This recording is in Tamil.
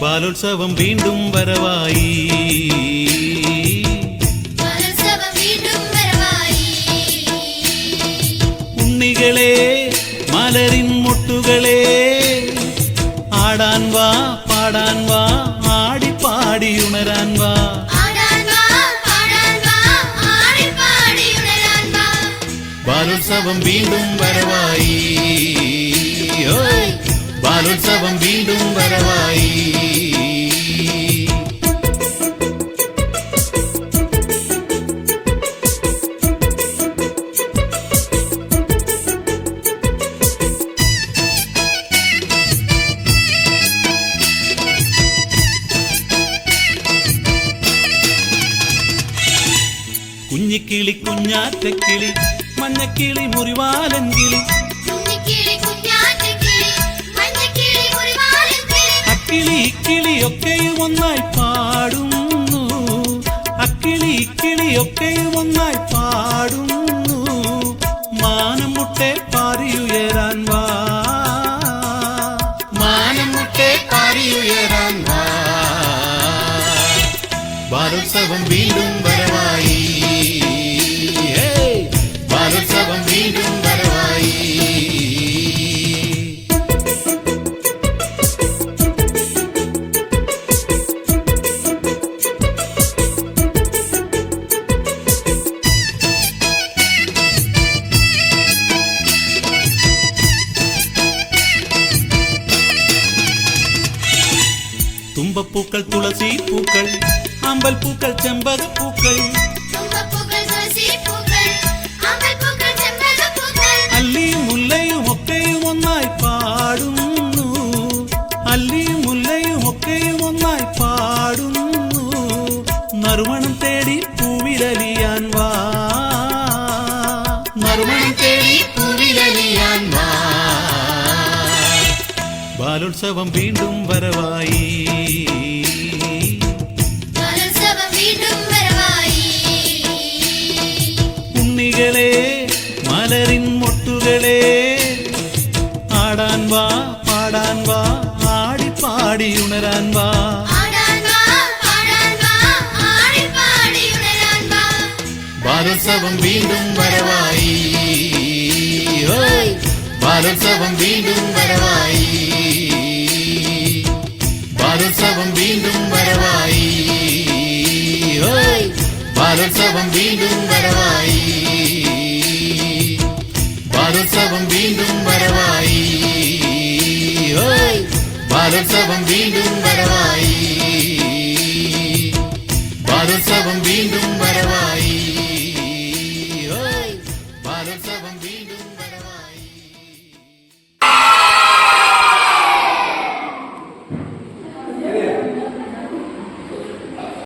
பாலோத்சவம் மீண்டும் வரவாயி. உன்னிகளே மலரின் மொட்டுகளே. ஆடான் வா பாடான் வா ஆடி பாடி உணரான் வா பாலோத்சவம் மீண்டும் வரவாயி. பாலோத்சவம் மீண்டும் കുഞ്ഞിക്കിളി കുഞ്ഞാറ്റക്കിളി മഞ്ഞക്കിളി മുറിവാലൻ കിളി അക്കിളി ഇക്കിളി ഒക്കെയും ഒന്നായി പാടുന്നു. അക്കിളി ഇക്കിളിയൊക്കെയും ഒന്നായി പാടുന്നു. മാനം മുട്ടെ പാറിയുയരാൻ വാ. മാനം മുട്ടെ പാറിയുയരാൻ വാ. ബാലോത്സവം വീണ്ടും വരവായി. തുമ്പപ്പൂക്കൾ തുളസി പൂക്കൾ അമ്പൽ പൂക്കൾ ചെമ്പകപ്പൂക്കൾ തുമ്പപ്പൂക്കൾ തുളസിപ്പൂക്കൾ അമ്പൽപ്പൂക്കൾ ചെമ്പകപ്പൂക്കൾ അല്ലിയും മുല്ലയും ഒക്കെയും ഒന്നായി പാടുന്നു അല്ലിയും മുല്ലയും ഒക്കെയും ഒന്നായി പാടുന്നു നറുമണം തേടി പൂവിലലിയാൻ மலர்சவம் மீண்டும் வரவாயே. உன்னிகளே மலரின் மொட்டுகளே. ஆடான் வா பாடான் வா ஆடி பாடி உணரான் வா. பாலோத்சவம் மீண்டும் வரவாயி. பாலோத்சவம் மீண்டும் வரவாயி. பாலோத்சவம் மீண்டும் வரவாய். பாலோத்சவம் மீண்டும் வரவாய். பாலோத்சவம் மீண்டும் வரவாய். பாலோத்சவம் மீண்டும் வரவாய். பாலோத்சவம் மீண்டும் வரவாய்.